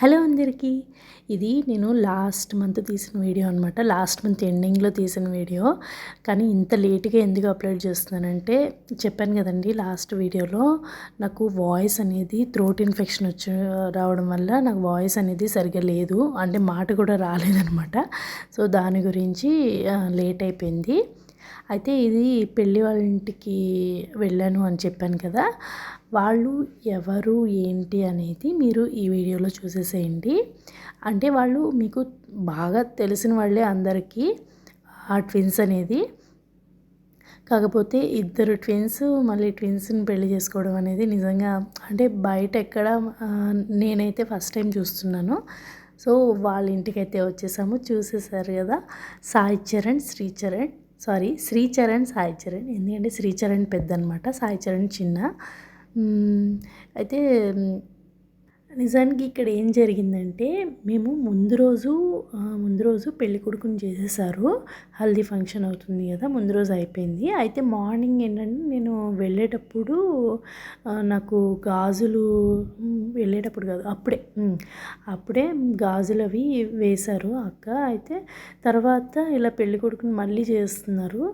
Hello అందరికీ. ఇది నేను లాస్ట్ మంత్ తీసిన వీడియో అనమాట లాస్ట్ మంత్ ఎండింగ్లో తీసిన వీడియో. కానీ ఇంత లేట్గా ఎందుకు అప్లోడ్ చేస్తున్నానంటే చెప్పాను కదండి లాస్ట్ వీడియోలో నాకు వాయిస్ అనేది థ్రోట్ ఇన్ఫెక్షన్ వచ్చి రావడం వల్ల నాకు వాయిస్ అనేది సరిగ్గా లేదు. అంటే మాట కూడా రాలేదనమాట సో దాని గురించి లేట్ అయిపోయింది. అయితే ఇది పెళ్ళి వాళ్ళ ఇంటికి వెళ్ళాను అని చెప్పాను కదా వాళ్ళు ఎవరు ఏంటి అనేది మీరు ఈ వీడియోలో చూసేసేయండి. అంటే వాళ్ళు మీకు బాగా తెలిసిన వాళ్ళే అందరికీ ఆ ట్విన్స్ అనేది. కాకపోతే ఇద్దరు ట్విన్స్ మళ్ళీ ట్విన్స్ని పెళ్ళి చేసుకోవడం అనేది నిజంగా అంటే బయట ఎక్కడ నేనైతే ఫస్ట్ టైం చూస్తున్నాను. సో వాళ్ళ ఇంటికైతే వచ్చేసాము చూసేసారు కదా సాయి చరణ్ శ్రీచరణ్ సారీ శ్రీచరణ్ సాయి చరణ్. ఎందుకంటే శ్రీచరణ్ పెద్ద అనమాట సాయి చరణ్ చిన్న. అయితే నిజానికి ఇక్కడ ఏం జరిగిందంటే మేము ముందు రోజు ముందు రోజు పెళ్ళి కొడుకుని చేసేసారు. హల్దీ ఫంక్షన్ అవుతుంది కదా ముందు రోజు అయిపోయింది. అయితే మార్నింగ్ ఏంటంటే నేను వెళ్ళేటప్పుడు నాకు గాజులు వెళ్ళేటప్పుడు కాదు అప్పుడే అప్పుడే గాజులు అవి వేశారు అక్క. అయితే తర్వాత ఇలా పెళ్ళి కొడుకుని మళ్ళీ చేస్తున్నారు.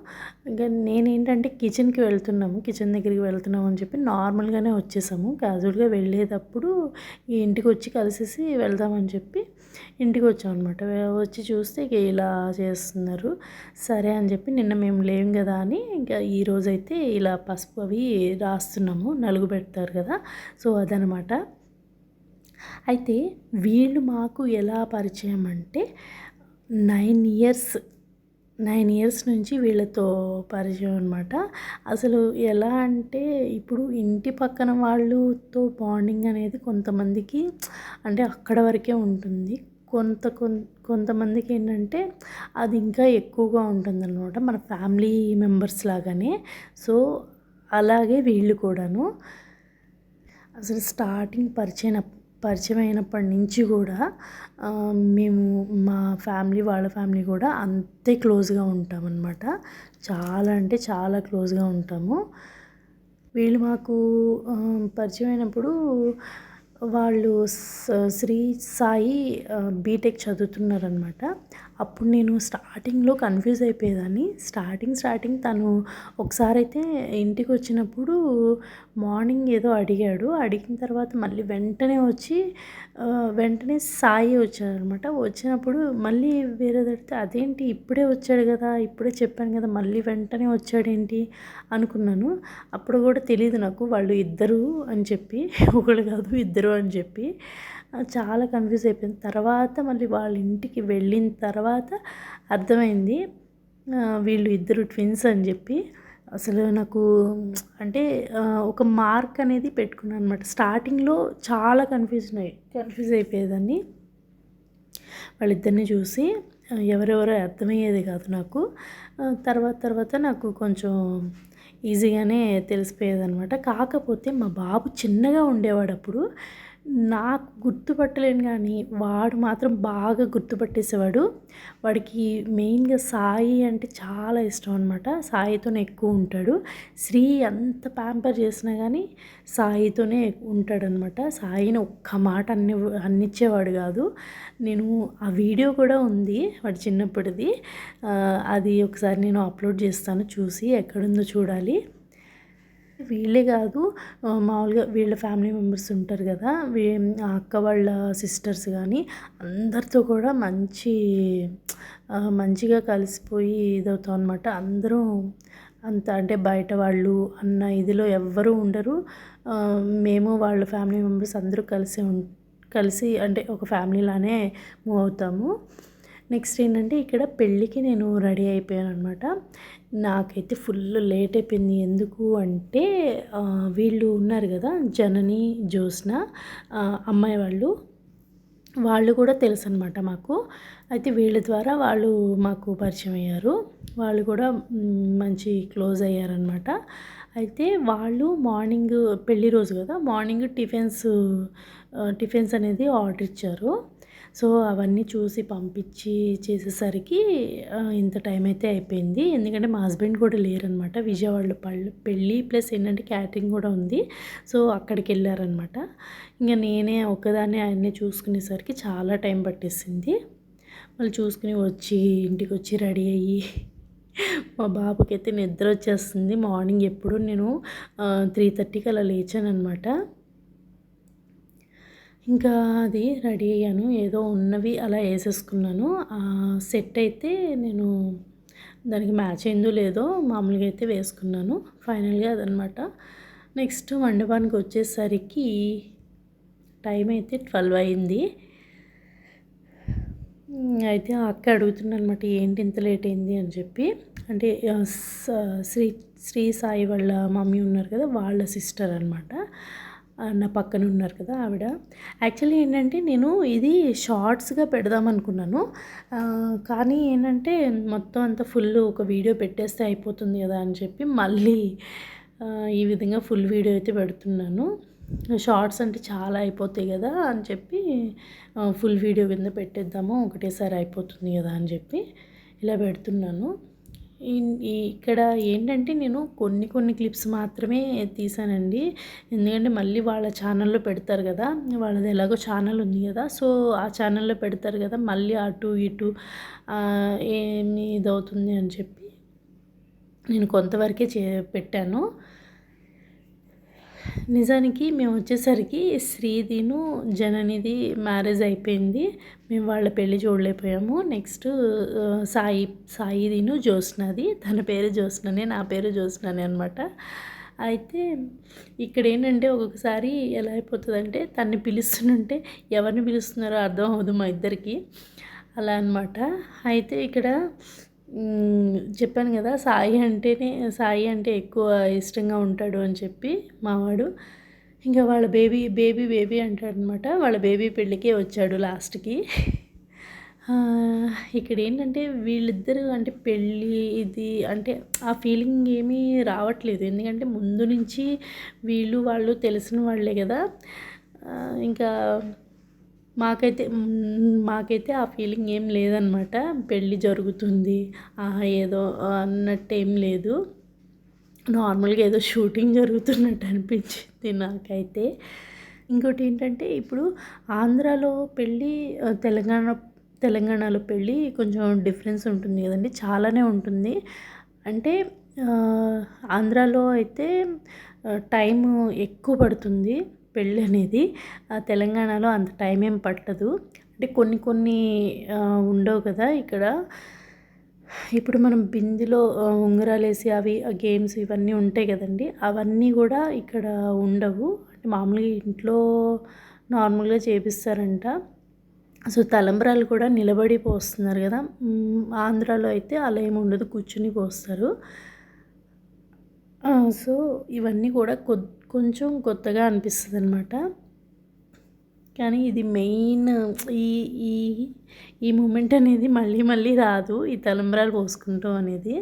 ఇంకా నేనేంటంటే కిచెన్కి వెళ్తున్నాము కిచెన్ దగ్గరికి వెళ్తున్నాము అని చెప్పి నార్మల్గానే వచ్చేసాము. క్యాజువల్గా వెళ్ళేటప్పుడు ఈ ఇంటికి వచ్చి కలిసేసి వెళ్దామని చెప్పి ఇంటికి వచ్చాం అనమాట వచ్చి చూస్తే ఇక ఇలా చేస్తున్నారు. సరే అని చెప్పి నిన్న మేము లేం కదా అని ఇంకా ఈరోజైతే ఇలా పసుపు అవి రాస్తున్నాము నలుగు పెడతారు కదా. సో అదనమాట అయితే వీళ్ళు మాకు ఎలా పరిచయం అంటే నైన్ ఇయర్స్ నైన్ ఇయర్స్ నుంచి వీళ్ళతో పరిచయం అనమాట అసలు ఎలా అంటే ఇప్పుడు ఇంటి పక్కన వాళ్ళతో బాండింగ్ అనేది కొంతమందికి అంటే అక్కడ వరకే ఉంటుంది. కొంత కొంతమందికి ఏంటంటే అది ఇంకా ఎక్కువగా ఉంటుందన్నమాట. మన ఫ్యామిలీ మెంబర్స్ లాగానే. సో అలాగే వీళ్ళు కూడాను. అసలు స్టార్టింగ్ పరిచయం పరిచయం అయినప్పటి నుంచి కూడా మేము మా ఫ్యామిలీ వాళ్ళ ఫ్యామిలీ కూడా అంతే క్లోజ్గా ఉంటామన్నమాట. చాలా అంటే చాలా క్లోజ్గా ఉంటాము. వీళ్ళు మాకు పరిచయం అయినప్పుడు వాళ్ళు శ్రీ సాయి బీటెక్ చదువుతున్నారనమాట అప్పుడు నేను స్టార్టింగ్లో కన్ఫ్యూజ్ అయిపోయేదాన్ని. స్టార్టింగ్ స్టార్టింగ్ తను ఒకసారి అయితే ఇంటికి వచ్చినప్పుడు మార్నింగ్ ఏదో అడిగాడు. అడిగిన తర్వాత మళ్ళీ వెంటనే వచ్చి వెంటనే సాయి వచ్చాడనమాట వచ్చినప్పుడు మళ్ళీ వేరే తడితే అదేంటి? ఇప్పుడే వచ్చాడు కదా ఇప్పుడే చెప్పాను కదా మళ్ళీ వెంటనే వచ్చాడేంటి అనుకున్నాను. అప్పుడు కూడా తెలియదు నాకు వాళ్ళు ఇద్దరు అని చెప్పి ఒకళ్ళు కాదు ఇద్దరు అని చెప్పి. చాలా కన్ఫ్యూజ్ అయిపోయింది. తర్వాత మళ్ళీ వాళ్ళ ఇంటికి వెళ్ళిన తర్వాత అర్థమైంది వీళ్ళు ఇద్దరు ట్విన్స్ అని చెప్పి. అసలు నాకు అంటే ఒక మార్క్ అనేది పెట్టుకున్నాను అనమాట స్టార్టింగ్లో చాలా కన్ఫ్యూజన్ అయ్యి కన్ఫ్యూజ్ అయిపోయేదాన్ని. వాళ్ళిద్దరిని చూసి ఎవరెవరో అర్థమయ్యేది కాదు నాకు. తర్వాత తర్వాత నాకు కొంచెం ఈజీగానే తెలిసిపోయేది అనమాట కాకపోతే మా బాబు చిన్నగా ఉండేవాడు అప్పుడు. నాకు గుర్తుపట్టలేను కానీ వాడు మాత్రం బాగా గుర్తుపట్టేసేవాడు. వాడికి మెయిన్గా సాయి అంటే చాలా ఇష్టం అనమాట సాయితోనే ఎక్కువ ఉంటాడు. శ్రీ ఎంత ప్యాంపర్ చేసినా కానీ సాయితోనే ఉంటాడనమాట సాయిని ఒక్క మాట అన్ని అన్నిచ్చేవాడు కాదు. నేను ఆ వీడియో కూడా ఉంది వాడు చిన్నప్పటిది అది ఒకసారి నేను అప్లోడ్ చేస్తాను చూసి ఎక్కడుందో చూడాలి. వీళ్ళే కాదు మామూలుగా వీళ్ళ ఫ్యామిలీ మెంబర్స్ ఉంటారు కదా అక్క వాళ్ళ సిస్టర్స్ కానీ అందరితో కూడా మంచి మంచిగా కలిసిపోయి ఇదవుతాం అనమాట అందరూ అంత అంటే బయట వాళ్ళు అన్న ఇదిలో ఎవ్వరూ ఉండరు. మేము వాళ్ళ ఫ్యామిలీ మెంబర్స్ అందరూ కలిసి కలిసి అంటే ఒక ఫ్యామిలీలానే మూవ్ అవుతాము. నెక్స్ట్ ఏంటంటే ఇక్కడ పెళ్ళికి నేను రెడీ అయిపోయాను అనమాట నాకైతే ఫుల్ లేట్ అయిపోయింది. ఎందుకు అంటే వీళ్ళు ఉన్నారు కదా జనని జ్యోత్స్న అమ్మాయి వాళ్ళు. వాళ్ళు కూడా తెలుసు అనమాట మాకు. అయితే వీళ్ళ ద్వారా వాళ్ళు మాకు పరిచయం అయ్యారు. వాళ్ళు కూడా మంచి క్లోజ్ అయ్యారనమాట అయితే వాళ్ళు మార్నింగ్ పెళ్ళి రోజు కదా మార్నింగ్ టిఫిన్స్ టిఫిన్స్ అనేది ఆర్డర్ ఇచ్చారు. సో అవన్నీ చూసి పంపించి చేసేసరికి ఇంత టైం అయితే అయిపోయింది. ఎందుకంటే మా హస్బెండ్ కూడా లేరనమాట. విజయవాడలో పళ్ళు పెళ్ళి ప్లస్ ఏంటంటే క్యాటరింగ్ కూడా ఉంది. సో అక్కడికి వెళ్ళారనమాట ఇంకా నేనే ఒకదాన్ని అన్నీ చూసుకునేసరికి చాలా టైం పట్టేసింది. మళ్ళీ చూసుకుని వచ్చి ఇంటికి వచ్చి రెడీ అయ్యి మా బాబుకి అయితే నిద్ర వచ్చేస్తుంది మార్నింగ్ ఎప్పుడు నేను త్రీ థర్టీకి అలా లేచాను అనమాట ఇంకా అది రెడీ అయ్యాను. ఏదో ఉన్నవి అలా వేసేసుకున్నాను. సెట్ అయితే నేను దానికి మ్యాచ్ అయిందో లేదో మామూలుగా అయితే వేసుకున్నాను. ఫైనల్గా అదనమాట. నెక్స్ట్ మండపానికి వచ్చేసరికి టైం అయితే ట్వెల్వ్ అయింది. అయితే అక్క అడుగుతున్నాను అనమాట ఏంటి ఇంత లేట్ అయింది? అని చెప్పి. అంటే శ్రీ శ్రీ సాయి వాళ్ళ మమ్మీ ఉన్నారు కదా వాళ్ళ సిస్టర్ అనమాట. నా పక్కన ఉన్నారు కదా ఆవిడ. యాక్చువల్లీ ఏంటంటే నేను ఇది షార్ట్స్గా పెడదాం అనుకున్నాను కానీ ఏంటంటే మొత్తం అంతా ఫుల్ ఒక వీడియో పెట్టేస్తే అయిపోతుంది కదా అని చెప్పి మళ్ళీ ఈ విధంగా ఫుల్ వీడియో అయితే పెడుతున్నాను. షార్ట్స్ అంటే చాలా అయిపోతాయి కదా అని చెప్పి ఫుల్ వీడియో కింద పెట్టేద్దాము ఒకటేసారి అయిపోతుంది కదా అని చెప్పి ఇలా పెడుతున్నాను. ఇక్కడ ఏంటంటే నేను కొన్ని కొన్ని క్లిప్స్ మాత్రమే తీసానండి. ఎందుకంటే మళ్ళీ వాళ్ళ ఛానల్లో పెడతారు కదా వాళ్ళది ఎలాగో ఛానల్ ఉంది కదా సో ఆ ఛానల్లో పెడతారు కదా మళ్ళీ అటు ఇటు ఏమి ఇదవుతుంది అని చెప్పి నేను కొంతవరకే చే పెట్టాను. నిజానికి మేము వచ్చేసరికి శ్రీదిను జననిది మ్యారేజ్ అయిపోయింది. మేము వాళ్ళ పెళ్ళి చూడలేకపోయాము. నెక్స్ట్ సాయి సాయిదిను జ్యోత్స్నది. తన పేరు జ్యోత్స్ననే నా పేరు జ్యోత్స్ననే అనమాట అయితే ఇక్కడ ఏంటంటే ఒక్కొక్కసారి ఎలా అయిపోతుందంటే తన్ని పిలుస్తుంటే ఎవరిని పిలుస్తున్నారో అర్థం అవ్వదు మా ఇద్దరికి. అలా అనమాట అయితే ఇక్కడ చెప్పాను కదా సాయి అంటేనే సాయి అంటే ఎక్కువ ఇష్టంగా ఉంటాడు అని చెప్పి మావాడు. ఇంకా వాళ్ళ బేబీ బేబీ బేబీ అంటాడనమాట. వాళ్ళ బేబీ పెళ్ళికే వచ్చాడు లాస్ట్కి. ఇక్కడ ఏంటంటే వీళ్ళిద్దరు అంటే పెళ్ళి ఇది అంటే ఆ ఫీలింగ్ ఏమీ రావట్లేదు. ఎందుకంటే ముందు నుంచి వీళ్ళు వాళ్ళు తెలిసిన వాళ్ళే కదా. ఇంకా మాకైతే మాకైతే ఆ ఫీలింగ్ ఏం లేదనమాట పెళ్ళి జరుగుతుంది. ఏదో అన్నట్టు ఏం లేదు. నార్మల్గా ఏదో షూటింగ్ జరుగుతున్నట్టు అనిపించింది నాకైతే. ఇంకోటి ఏంటంటే ఇప్పుడు ఆంధ్రాలో పెళ్ళి తెలంగాణ తెలంగాణలో పెళ్ళి కొంచెం డిఫరెన్స్ ఉంటుంది కదండి. చాలానే ఉంటుంది. అంటే ఆంధ్రాలో అయితే టైం ఎక్కువ పడుతుంది. పెళ్ళి అనేది తెలంగాణలో అంత టైం ఏం పట్టదు. అంటే కొన్ని కొన్ని ఉండవు కదా ఇక్కడ. ఇప్పుడు మనం బిందెలో ఉంగరాలు వేసి అవి గేమ్స్ ఇవన్నీ ఉంటాయి కదండి. అవన్నీ కూడా ఇక్కడ ఉండవు. అంటే మామూలుగా ఇంట్లో నార్మల్గా చేపిస్తారంట. సో తలంబ్రాలు కూడా నిలబడి పోస్తున్నారు కదా. ఆంధ్రాలో అయితే అలా ఏమి ఉండదు. కూర్చుని పోస్తారు. సో ఇవన్నీ కూడా కొద్ది కొంచెం కొత్తగా అనిపిస్తుంది అనమాట కానీ ఇది మెయిన్ ఈ ఈ ఈ మూమెంట్ అనేది మళ్ళీ మళ్ళీ రాదు. ఈ తలంబ్రాలు పోసుకుంటాం అనేది.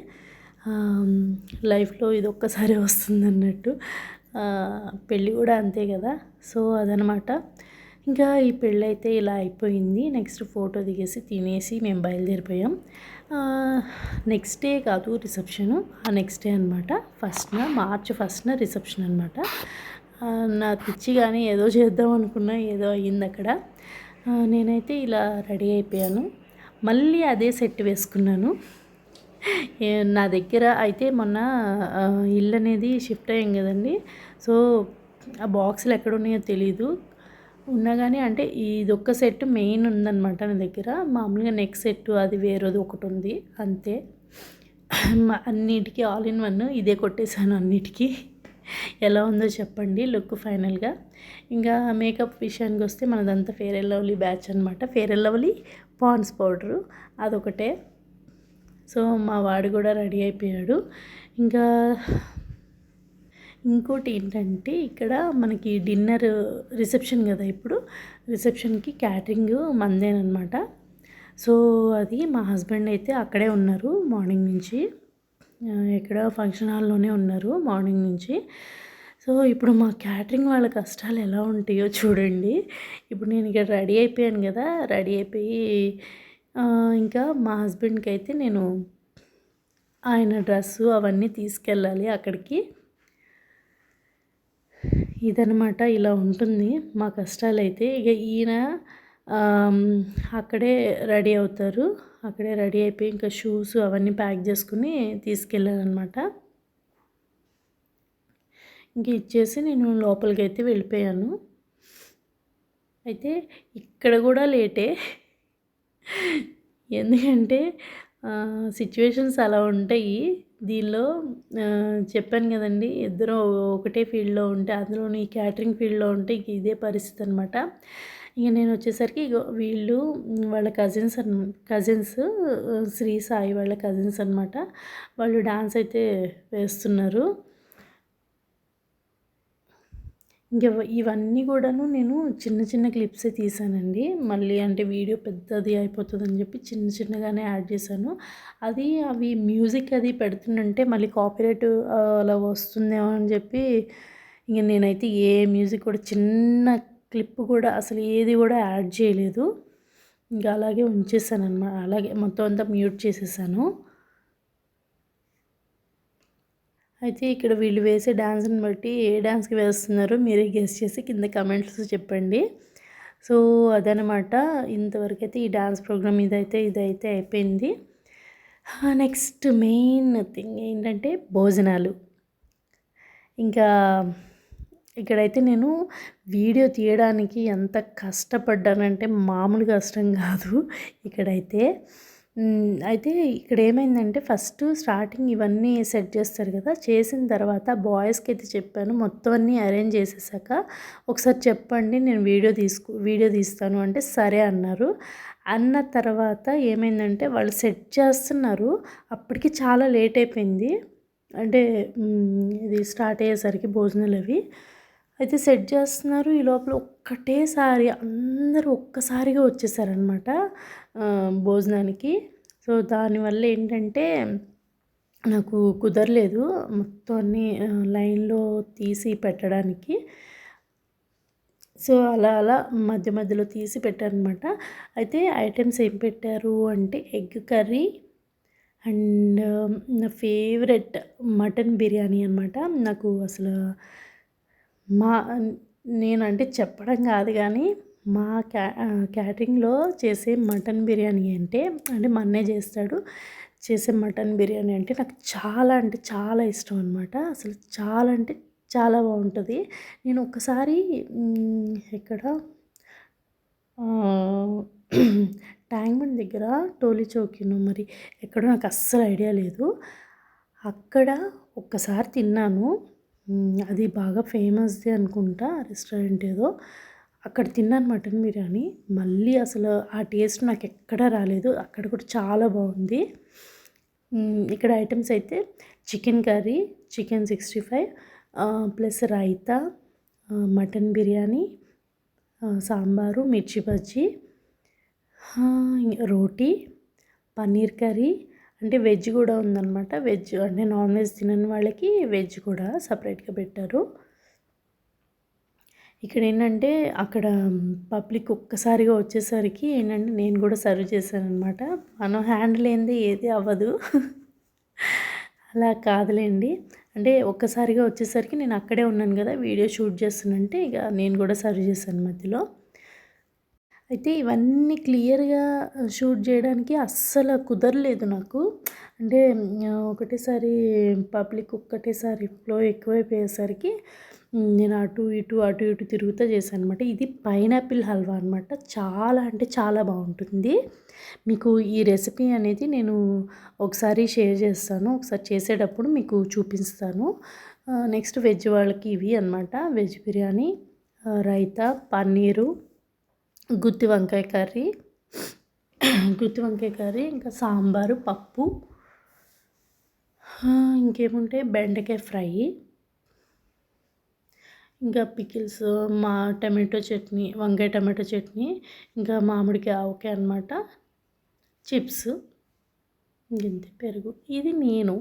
లైఫ్లో ఇది ఒక్కసారి వస్తుంది అన్నట్టు పెళ్ళి కూడా అంతే కదా. సో అదనమాట ఇంకా ఈ పెళ్ళి అయితే ఇలా అయిపోయింది. నెక్స్ట్ ఫోటో దిగేసి తినేసి మేము బయలుదేరిపోయాం. నెక్స్ట్ డే కాదు రిసెప్షను. ఆ నెక్స్ట్ డే అనమాట ఫస్ట్న మార్చ్ ఫస్ట్న రిసెప్షన్ అనమాట నా పిచ్చి కానీ ఏదో చేద్దాం అనుకున్నా ఏదో అయ్యింది అక్కడ. నేనైతే ఇలా రెడీ అయిపోయాను. మళ్ళీ అదే సెట్ వేసుకున్నాను. నా దగ్గర అయితే మొన్న ఇల్లు అనేది షిఫ్ట్ అయ్యాం కదండి. సో ఆ బాక్సులు ఎక్కడ ఉన్నాయో తెలీదు. ఉన్నా కానీ అంటే ఇది ఒక్క సెట్ మెయిన్ ఉందన్నమాట నా దగ్గర. మామూలుగా నెక్ సెట్ అది వేరేది ఒకటి ఉంది అంతే అన్నిటికీ ఆల్ ఇన్ వన్ ఇదే కొట్టేశాను అన్నిటికీ. ఎలా ఉందో చెప్పండి. లుక్ ఫైనల్గా. ఇంకా మేకప్ విషయానికి వస్తే మనదంతా ఫేర్ అండ్ లవ్లీ బ్యాచ్ అనమాట fair and lovely Pond's powder అదొకటే. సో మా వాడు కూడా రెడీ అయిపోయాడు. ఇంకా ఇంకోటి ఏంటంటే ఇక్కడ మనకి డిన్నర్ రిసెప్షన్ కదా ఇప్పుడు. రిసెప్షన్కి క్యాటరింగ్ మందేనమాట సో అది మా హస్బెండ్ అయితే అక్కడే ఉన్నారు మార్నింగ్ నుంచి. ఇక్కడ ఫంక్షన్ హాల్లోనే ఉన్నారు మార్నింగ్ నుంచి. సో ఇప్పుడు మా క్యాటరింగ్ వాళ్ళ కష్టాలు ఎలా ఉంటాయో చూడండి. ఇప్పుడు నేను ఇక్కడ రెడీ అయిపోయాను కదా రెడీ అయిపోయి ఇంకా మా హస్బెండ్కి అయితే నేను ఆయన డ్రెస్సు అవన్నీ తీసుకెళ్ళాలి అక్కడికి. ఇదనమాట ఇలా ఉంటుంది. మా కష్టాలు అయితే ఇక ఈయన అక్కడే రెడీ అవుతారు. అక్కడే రెడీ అయిపోయి ఇంకా షూస్ అవన్నీ ప్యాక్ చేసుకుని తీసుకెళ్ళానమాట ఇంక ఇచ్చేసి నేను లోపలికి అయితే వెళ్ళిపోయాను. అయితే ఇక్కడ కూడా లేటే. ఎందుకంటే సిచ్యువేషన్స్ అలా ఉంటాయి. దీనిలో చెప్పాను కదండి ఇద్దరు ఒకటే ఫీల్డ్లో ఉంటే అందులోని క్యాటరింగ్ ఫీల్డ్లో ఉంటే ఇదే పరిస్థితి అనమాట ఇక నేను వచ్చేసరికి వీళ్ళు వాళ్ళ కజిన్స్ అన్ కజిన్స్ శ్రీ సాయి వాళ్ళ కజిన్స్ అనమాట వాళ్ళు డాన్స్ అయితే వేస్తున్నారు. ఇంక ఇవన్నీ కూడాను నేను చిన్న చిన్న క్లిప్సే తీసానండి. మళ్ళీ అంటే వీడియో పెద్దది అయిపోతుందని చెప్పి చిన్న చిన్నగానే యాడ్ చేశాను. అది అవి మ్యూజిక్ అది పెడుతుందంటే మళ్ళీ కాపీరైట్ అలా వస్తుందేమో అని చెప్పి ఇంక నేనైతే ఏ మ్యూజిక్ కూడా చిన్న క్లిప్ కూడా అసలు ఏది కూడా యాడ్ చేయలేదు. ఇంకా అలాగే ఉంచేసాను అనమాట అలాగే మొత్తం అంతా మ్యూట్ చేసేసాను. అయితే ఇక్కడ వీళ్ళు వేసే డ్యాన్స్ని బట్టి ఏ డ్యాన్స్కి వేస్తున్నారో మీరే గెస్ట్ చేసి కింద కమెంట్స్ చెప్పండి. సో అదనమాట ఇంతవరకు అయితే ఈ డ్యాన్స్ ప్రోగ్రామ్ ఇదైతే ఇదైతే అయిపోయింది. నెక్స్ట్ మెయిన్ థింగ్ ఏంటంటే భోజనాలు. ఇంకా ఇక్కడైతే నేను వీడియో తీయడానికి ఎంత కష్టపడ్డానంటే మామూలు కష్టం కాదు ఇక్కడైతే. అయితే ఇక్కడ ఏమైందంటే ఫస్ట్ స్టార్టింగ్ ఇవన్నీ సెట్ చేస్తారు కదా చేసిన తర్వాత బాయ్స్కి అయితే చెప్పాను మొత్తం అన్నీ అరేంజ్ చేసేసాక ఒకసారి చెప్పండి నేను వీడియో తీసుకు వీడియో తీస్తాను అంటే సరే అన్నారు. అన్న తర్వాత ఏమైందంటే వాళ్ళు సెట్ చేస్తున్నారు అప్పటికి చాలా లేట్ అయిపోయింది. అంటే ఇది స్టార్ట్ అయ్యేసరికి భోజనాలు అవి. అయితే సెట్ చేస్తున్నారు. ఈ లోపల ఒక్కటేసారి అందరూ ఒక్కసారిగా వచ్చేసారనమాట భోజనానికి. సో దానివల్ల ఏంటంటే నాకు కుదరలేదు మొత్తం అన్ని లైన్లో తీసి పెట్టడానికి. సో అలా అలా మధ్య మధ్యలో తీసి పెట్టారనమాట అయితే ఐటమ్స్ ఏం పెట్టారు అంటే ఎగ్ కర్రీ అండ్ నా ఫేవరెట్ మటన్ బిర్యానీ అనమాట నాకు అసలు మా నేనంటే చెప్పడం కాదు కానీ మా క్యా క్యాటరింగ్లో చేసే మటన్ బిర్యానీ అంటే అంటే మా అన్నయ్య చేస్తాడు. చేసే మటన్ బిర్యానీ అంటే నాకు చాలా అంటే చాలా ఇష్టం అనమాట అసలు చాలా అంటే చాలా బాగుంటుంది. నేను ఒకసారి ఎక్కడ ట్యాంక్ బండ్ దగ్గర టోలీ చౌకీను మరి ఎక్కడో నాకు అస్సలు ఐడియా లేదు. అక్కడ ఒక్కసారి తిన్నాను. అది బాగా ఫేమస్ది అనుకుంటా రెస్టారెంట్ ఏదో. అక్కడ తిన్నాను మటన్ బిర్యానీ. మళ్ళీ అసలు ఆ టేస్ట్ నాకు ఎక్కడా రాలేదు. అక్కడ కూడా చాలా బాగుంది. ఇక్కడ ఐటమ్స్ అయితే chicken curry chicken sixty five plus raita mutton biryani sambar mirchi bajji రోటీ పన్నీర్ కర్రీ అంటే వెజ్ కూడా ఉందన్నమాట. వెజ్ అంటే నాన్ వెజ్ తినని వాళ్ళకి వెజ్ కూడా సపరేట్గా పెట్టారు. ఇక్కడ ఏంటంటే అక్కడ పబ్లిక్ ఒక్కసారిగా వచ్చేసరికి ఏంటంటే నేను కూడా సర్వ్ చేశాను అనమాట మనం హ్యాండిల్ ఏంది ఏది అవ్వదు. అలా కాదులేండి. అంటే ఒక్కసారిగా వచ్చేసరికి నేను అక్కడే ఉన్నాను కదా వీడియో షూట్ చేస్తున్నంటే ఇక నేను కూడా సర్వ్ చేశాను మధ్యలో. అయితే ఇవన్నీ క్లియర్గా షూట్ చేయడానికి అస్సలు కుదరలేదు నాకు. అంటే ఒకటేసారి పబ్లిక్ ఒక్కటేసారి ఫ్లో ఎక్కువైపోయేసరికి నేను అటు ఇటు అటు ఇటు తిరుగుతూ చేశాను అనమాట ఇది పైనాపిల్ హల్వా అనమాట చాలా అంటే చాలా బాగుంటుంది. మీకు ఈ రెసిపీ అనేది నేను ఒకసారి షేర్ చేస్తాను. ఒకసారి చేసేటప్పుడు మీకు చూపిస్తాను. నెక్స్ట్ వెజ్ వాళ్ళకి ఇవి అనమాట వెజ్ బిర్యానీ రైతా పన్నీరు గుత్తి వంకాయ కర్రీ. గుత్తి వంకాయ కర్రీ ఇంకా సాంబారు పప్పు. ఇంకేముంటే బెండకాయ ఫ్రై. ఇంకా పికిల్స్ మా టమాటో చట్నీ వంకాయ టమాటో చట్నీ ఇంకా మామిడికాయ ఆవకాయ అనమాట చిప్స్. ఇంకెంత పెరుగు. ఇది నేను.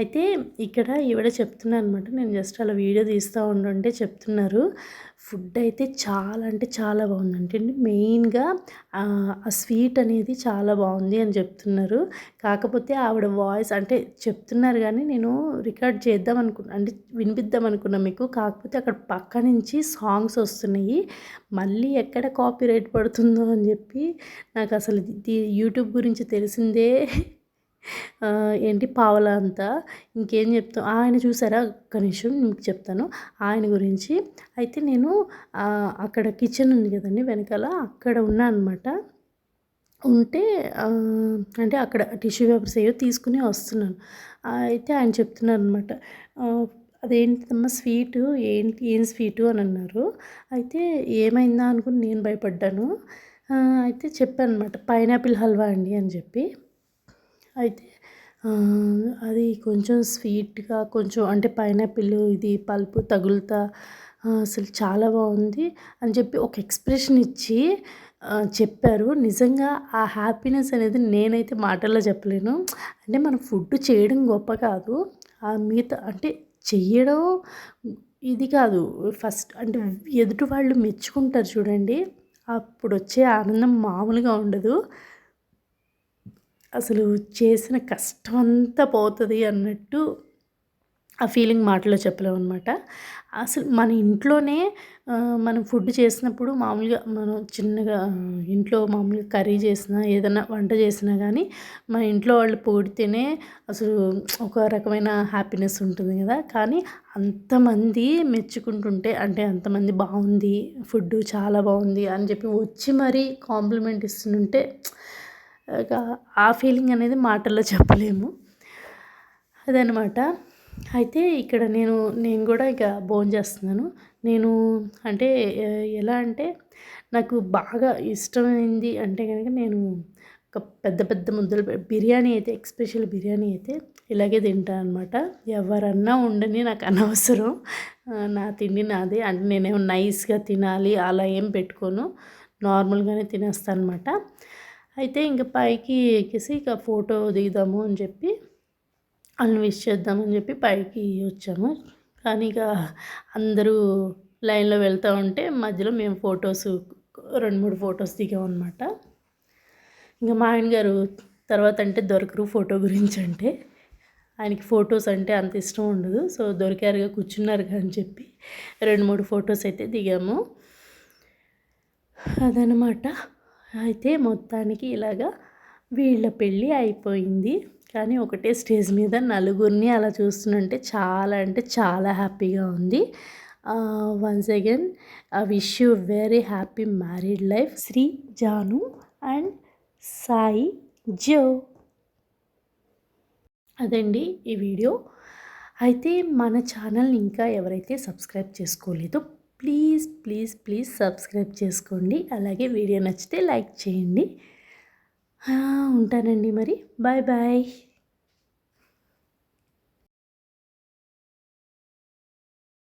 అయితే ఇక్కడ ఈవిడ చెప్తున్నారు అనమాట నేను జస్ట్ అలా వీడియో తీస్తూ ఉండుంటే చెప్తున్నారు. ఫుడ్ అయితే చాలా అంటే చాలా బాగుంది అంటే మెయిన్గా ఆ స్వీట్ అనేది చాలా బాగుంది అని చెప్తున్నారు. కాకపోతే ఆవిడ వాయిస్ అంటే చెప్తున్నారు కానీ నేను రికార్డ్ చేద్దాం అనుకున్నా అంటే వినిపిద్దాం అనుకున్నా మీకు. కాకపోతే అక్కడ పక్క నుంచి సాంగ్స్ వస్తున్నాయి. మళ్ళీ ఎక్కడ కాపీ రైట్ పడుతుందో అని చెప్పి నాకు అసలు యూట్యూబ్ గురించి తెలిసిందే ఏంటి పావలా అంతా. ఇంకేం చెప్తాం ఆయన చూసారా? ఒక్క నిమిషం మీకు చెప్తాను. ఆయన గురించి. అయితే నేను అక్కడ కిచెన్ ఉంది కదండి వెనకాల అక్కడ ఉన్నా అనమాట ఉంటే అంటే అక్కడ టిష్యూ పేపర్స్ ఏవో తీసుకుని వస్తున్నాను. అయితే ఆయన చెప్తున్నారు అనమాట అదేంటమ్మా స్వీటు? ఏంటి ఏం స్వీటు అని అన్నారు. అయితే ఏమైందా అనుకుని నేను భయపడ్డాను. అయితే చెప్పాను అనమాట పైనాపిల్ హల్వా అండి అని చెప్పి. అయితే అది కొంచెం స్వీట్గా కొంచెం అంటే పైనాపిల్ ఇది పల్పు తగులుతా అసలు చాలా బాగుంది అని చెప్పి ఒక ఎక్స్ప్రెషన్ ఇచ్చి చెప్పారు. నిజంగా ఆ హ్యాపీనెస్ అనేది నేనైతే మాటల్లో చెప్పలేను. అంటే మనం ఫుడ్ చేయడం గొప్ప కాదు. ఆ మిగతా అంటే చెయ్యడం ఇది కాదు. ఫస్ట్ అంటే ఎదుటి వాళ్ళు మెచ్చుకుంటారు చూడండి. అప్పుడు వచ్చే ఆనందం మామూలుగా ఉండదు. అసలు చేసిన కష్టం అంతా పోతుంది అన్నట్టు ఆ ఫీలింగ్ మాటలో చెప్పలేము అనమాట అసలు మన ఇంట్లోనే మనం ఫుడ్ చేసినప్పుడు మామూలుగా మనం చిన్నగా ఇంట్లో మామూలుగా కర్రీ చేసినా ఏదైనా వంట చేసినా కానీ మన ఇంట్లో వాళ్ళు పొడితేనే అసలు ఒక రకమైన హ్యాపీనెస్ ఉంటుంది కదా. కానీ అంతమంది మెచ్చుకుంటుంటే అంటే అంతమంది బాగుంది ఫుడ్ చాలా బాగుంది అని చెప్పి వచ్చి మరీ కాంప్లిమెంట్ ఇస్తుంటే ఆ ఫీలింగ్ అనేది మాటల్లో చెప్పలేము. అదనమాట అయితే ఇక్కడ నేను నేను కూడా ఇక భోజనం చేస్తున్నాను. నేను అంటే ఎలా అంటే నాకు బాగా ఇష్టమైంది అంటే కనుక నేను ఒక పెద్ద పెద్ద ముద్దలు బిర్యానీ అయితే ఎక్స్పెషల్ బిర్యానీ అయితే ఇలాగే తింటాను అనమాట ఎవరన్నా ఉండని నాకు అనవసరం. నా తిండి నాది. అంటే నేనేమో నైస్గా తినాలి అలా ఏం పెట్టుకోను. నార్మల్గానే తినేస్తాను అనమాట అయితే ఇంక పైకి ఎక్కేసి ఇక ఫోటో దిగుదాము అని చెప్పి వాళ్ళని విష్ చేద్దామని చెప్పి పైకి వచ్చాము. కానీ ఇక అందరూ లైన్లో వెళ్తూ ఉంటే మధ్యలో మేము ఫొటోస్ రెండు మూడు ఫొటోస్ దిగామన్నమాట ఇంకా మా ఆయన గారు తర్వాత అంటే దొరకరు ఫోటో గురించి అంటే. ఆయనకి ఫొటోస్ అంటే అంత ఇష్టం ఉండదు. సో దొరికారుగా కూర్చున్నారు అని చెప్పి రెండు మూడు ఫొటోస్ అయితే దిగాము. అదనమాట అయితే మొత్తానికి ఇలాగా వీళ్ళ పెళ్ళి అయిపోయింది. కానీ ఒకటే స్టేజ్ మీద నలుగురిని అలా చూస్తుంటే చాలా అంటే చాలా హ్యాపీగా ఉంది. Once again I wish you very happy married life. Sri Janu and Sai Jo. అదండి ఈ వీడియో. అయితే మన ఛానల్ని ఇంకా ఎవరైతే సబ్స్క్రైబ్ చేసుకోలేదో ప్లీజ్ ప్లీజ్ ప్లీజ్ సబ్స్క్రైబ్ చేసుకోండి. అలాగే వీడియో నచ్చితే లైక్ చేయండి. ఉంటానండి మరి. Bye bye.